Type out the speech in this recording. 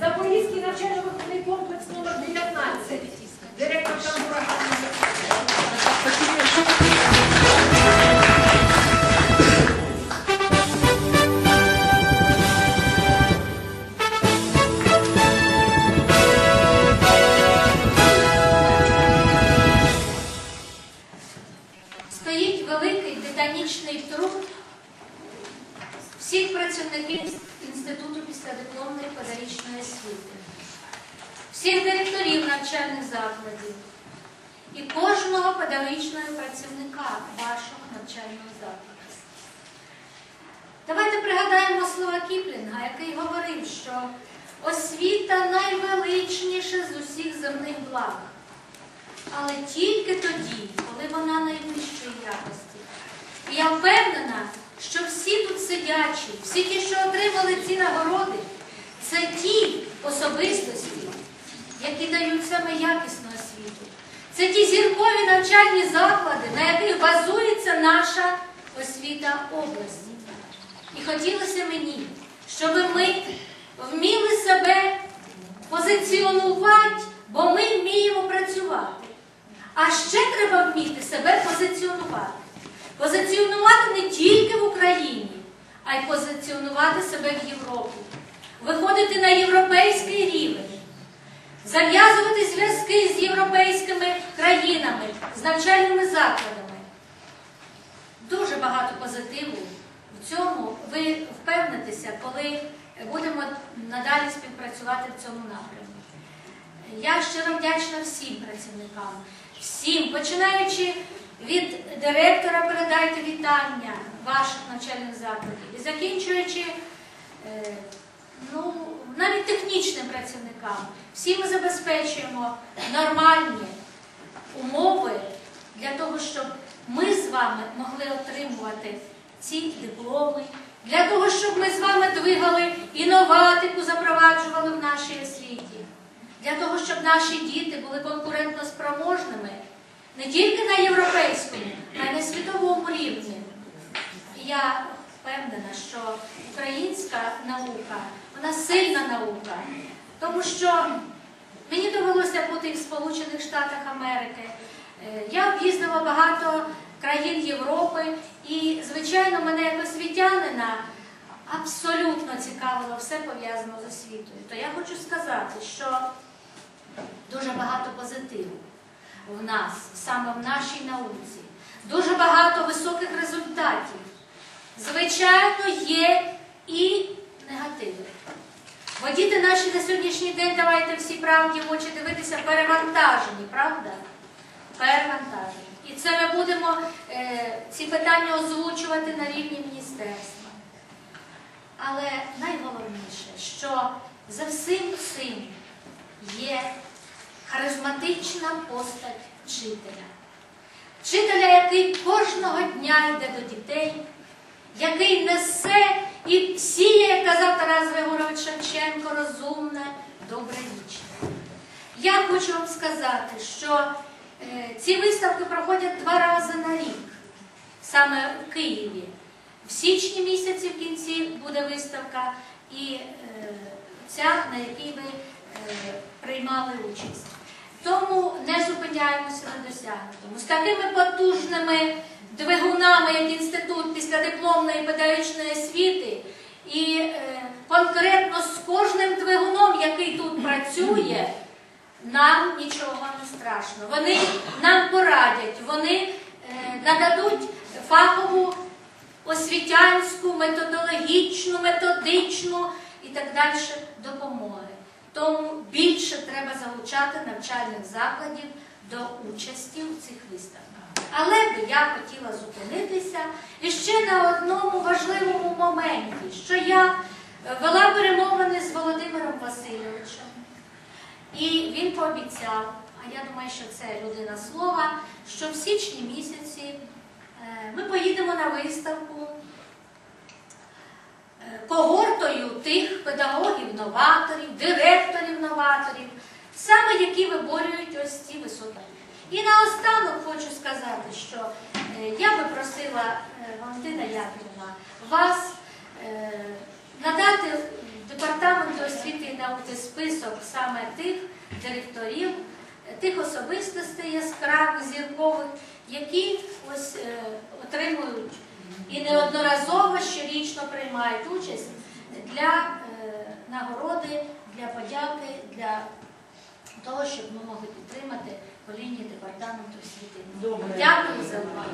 Запорізький навчально-виховний комплекс номер 19. Директор Тамбура. Всіх Інституту післядипломної педагогічної освіти, всіх директорів навчальних закладів і кожного педагогічного працівника вашого навчального закладу. Давайте пригадаємо слова Кіплінга, який говорив, що освіта найвеличніша з усіх земних благ але тільки тоді, коли вона найвищої якості. І я впевнена, що всі сидячі, всі ті, що отримали ці нагороди, це ті особистості, які дають саме якісну освіту. Це ті зіркові навчальні заклади, на яких базується наша освіта області. І хотілося мені, щоб ми вміли себе позиціонувати, бо ми вміємо працювати. А ще треба вміти себе позиціонувати. Позиціонувати не тільки в Україні, а й позиціонувати себе в Європі. Виходити на європейський рівень, зав'язувати зв'язки з європейськими країнами, з навчальними закладами. Дуже багато позитиву в цьому ви впевнитеся, коли будемо надалі співпрацювати в цьому напрямку. Я щиро вдячна всім працівникам, всім, починаючи від директора, передайте вітання ваших навчальних закладів і закінчуючи е, ну, навіть технічним працівникам, всі ми забезпечуємо нормальні умови для того, щоб ми з вами могли отримувати ці дипломи, для того, щоб ми з вами двигали інноватику, запроваджували в нашій освіті для того, щоб наші діти були конкурентно спроможними не тільки на європейському, а й на світовому рівні. Я впевнена, що українська наука, вона сильна наука, тому що мені довелося бути в Сполучених Штатах Америки. Е, Я об'їздила багато країн Європи, і, звичайно, мене як освітянина абсолютно цікавило все пов'язано з освітою. То я хочу сказати, що дуже багато позитиву в нас, саме в нашій науці, дуже багато високих результатів. Звичайно, є і негативи. Бо діти наші на сьогоднішній день, давайте всі правді в очі дивитися, перевантажені, правда? Перевантажені. І це ми будемо е, ці питання озвучувати на рівні міністерства. Але найголовніше, що за всім цим є харизматична постать вчителя. Вчителя, який кожного дня йде до дітей, який несе і сіє, як казав Тарас Григорович Шевченко, розумне, добре вічне. Я хочу вам сказати, що е, ці виставки проходять два рази на рік, саме в Києві. В січні місяці в кінці буде виставка, і е, ця, на якій ви е, приймали участь. Тому не зупиняємося на досягнутому. З такими потужними двигунами, як інститут післядипломної педагогічної освіти, і е, конкретно з кожним двигуном, який тут працює, нам нічого не страшно. Вони нам порадять, вони е, нададуть фахову освітянську, методологічну, методичну і так далі допомоги. Тому більше треба залучати навчальних закладів до участі у цих виставках. Але би я хотіла зупинитися іще на одному важливому моменті, що я вела перемовини з Володимиром Васильовичем, і він пообіцяв, а я думаю, що це людина слова, що в січні місяці е, ми поїдемо на виставку е, когортою тих педагогів-новаторів, директорів-новаторів, саме які виборюють ось ці висоти. І наостанок хочу сказати, що е, я би просила е, Валентина Яківна вас е, надати департаменту освіти. науки список саме тих директорів, тих особистостей яскравих, зіркових, які ось отримують і неодноразово щорічно приймають участь для е, нагороди, для подяки, для того, щоб ми могли підтримати по лінії департаменту освіти. Добре. Дякую за увагу.